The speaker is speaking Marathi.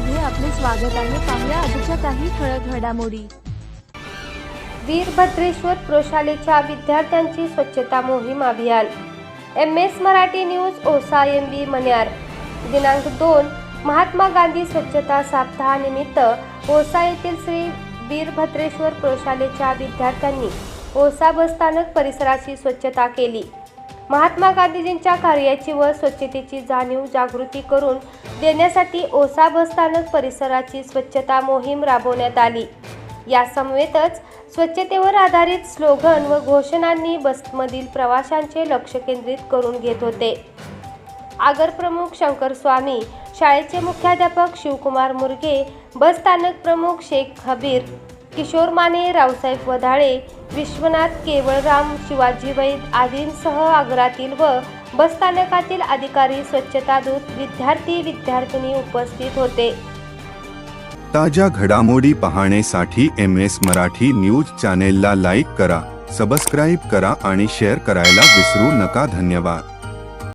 स्वागत आहे. पाहूया आजच्या काही ठळक घडामोडी. वीरभद्रेश्वर प्रशालेच्या विद्यार्थ्यांची स्वच्छता मोहीम अभियान. एम एस मराठी न्यूज ओसा एम बी मन्यार दिनांक दोन महात्मा गांधी स्वच्छता सप्ताहानिमित्त ओसा येथील श्री वीरभद्रेश्वर प्रशालेच्या विद्यार्थ्यांनी ओसा बसस्थानक परिसराची स्वच्छता केली. महात्मा गांधीजींच्या कार्याची व स्वच्छतेची जाणीव जागृती करून देण्यासाठी ओसा बसस्थानक परिसराची स्वच्छता मोहीम राबवण्यात आली. यासमवेतच स्वच्छतेवर आधारित स्लोगन व घोषणांनी बसमधील प्रवाशांचे लक्ष केंद्रित करून घेत होते. आगरप्रमुख शंकर स्वामी शाळेचे मुख्याध्यापक शिवकुमार मुरगे बस स्थानक प्रमुख शेख हबीर किशोर माने रावसाहेब वधाळे विश्वनाथ केवळराम शिवाजी वैद आदींसह आग्रातील व बसस्थानकातील अधिकारी स्वच्छता दूत विद्यार्थी विद्यार्थिनी उपस्थित होते. ताज्या घडामोडी पाहण्यासाठी एम एस मराठी न्यूज चॅनेलला लाईक करा सबस्क्राईब करा आणि शेअर करायला विसरू नका. धन्यवाद.